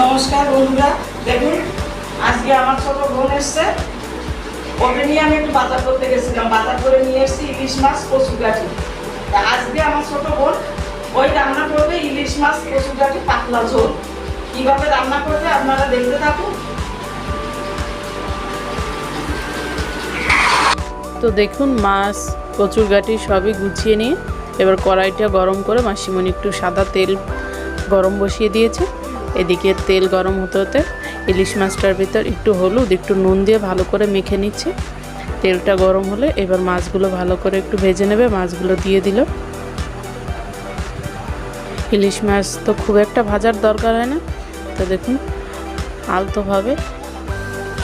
নমস্কার বন্ধুরা। দেখুন, আজকে আমার ছোট বোন এসছে। ওকে নিয়ে আমি একটু বাজার করতে গেছিলাম। বাজার করে নিয়ে এসেছি ইলিশ মাছ কচু গাঠি। আজকে আমার ছোট বোন, ওই রান্না করবে ইলিশ মাছ কচু গাঠি, পাতলা ঝোল। কীভাবে রান্না করবে আপনারা দেখতে থাকুন। তো দেখুন, মাছ, কচুর গাটি সবই গুছিয়ে নিয়ে এবার কড়াইটা গরম করে মাসিমণি একটু সাদা তেল গরম বসিয়ে দিয়েছে। এদিকে তেল গরম হতে হতে ইলিশ মাছটার ভিতর একটু হলুদ, একটু নুন দিয়ে ভালো করে মেখে নিচ্ছে। তেলটা গরম হলে এবার মাছগুলো ভালো করে একটু ভেজে নেবে, মাছগুলো দিয়ে দিল। ইলিশ মাছ তো খুব একটা ভাজার দরকার হয় না। তো দেখুন, আলতোভাবে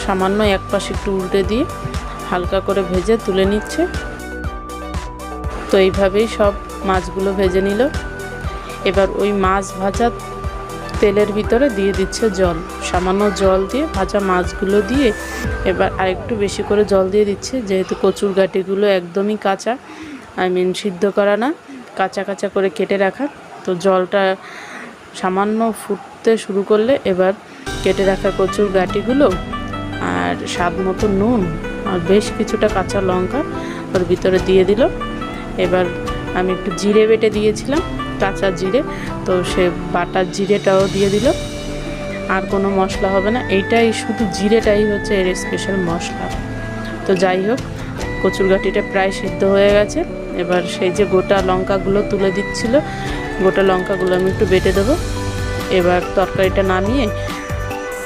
সামান্য এক পাশ একটু উল্টে দিয়ে হালকা করে ভেজে তুলে নিচ্ছে। তো এইভাবেই সব মাছগুলো ভেজে নিল। এবার ওই মাছ ভাজা তেলের ভিতরে দিয়ে দিচ্ছে জল। সামান্য জল দিয়ে ভাজা মাছগুলো দিয়ে এবার আরেকটু বেশি করে জল দিয়ে দিচ্ছে। যেহেতু কচুর গাটিগুলো একদমই কাঁচা, আই মিন সিদ্ধ করা না, কাঁচা কাঁচা করে কেটে রাখা। তো জলটা সামান্য ফুটতে শুরু করলে এবার কেটে রাখা কচুর গাটিগুলো আর স্বাদ মতো নুন আর বেশ কিছুটা কাঁচা লঙ্কা ওর ভিতরে দিয়ে দিল। এবার আমি একটু জিরে বেটে দিয়েছিলাম, কাঁচা জিরে। তো সে বাটার জিরেটাও দিয়ে দিল। আর কোনো মশলা হবে না। এইটাই শুধু জিরেটাই হচ্ছে এর স্পেশাল মশলা। তো যাই হোক কচুর গাঠিটা প্রায় সিদ্ধ হয়ে গেছে। এবার সেই যে গোটা লঙ্কাগুলো তুলে দিচ্ছিল, গোটা লঙ্কাগুলো আমি একটু বেটে দেবো। এবার তরকারিটা নামিয়ে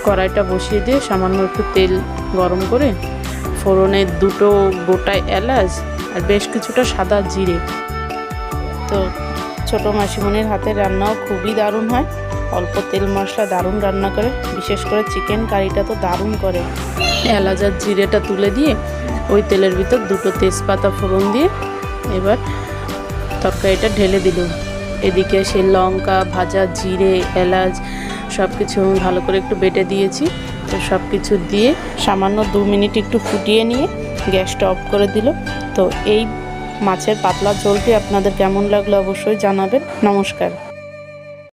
কড়াইটা বসিয়ে দিয়ে সামান্য একটু তেল গরম করে ফোড়নে দুটো গোটা এলাচ আর বেশ কিছুটা সাদা জিরে তো ছোটো মাসিমণির হাতের রান্নাও খুবই দারুণ হয়। অল্প তেল মশলা দারুণ রান্না করে, বিশেষ করে চিকেন কারিটা তো দারুণ করে। এলাচ আর জিরেটা তুলে দিয়ে ওই তেলের ভিতর দুটো তেজপাতা ফোড়ন দিয়ে এবার তরকারিটা ঢেলে দিল। এদিকে সেই লঙ্কা, ভাজা, জিরে, এলাচ সব কিছু আমি ভালো করে একটু বেটে দিয়েছি। তো সব কিছু দিয়ে সামান্য দু মিনিট একটু ফুটিয়ে নিয়ে গ্যাসটা অফ করে দিল। তো এই মাছের পাতলা ঝোলটি আপনাদের কেমন লাগল অবশ্যই জানাবেন। নমস্কার।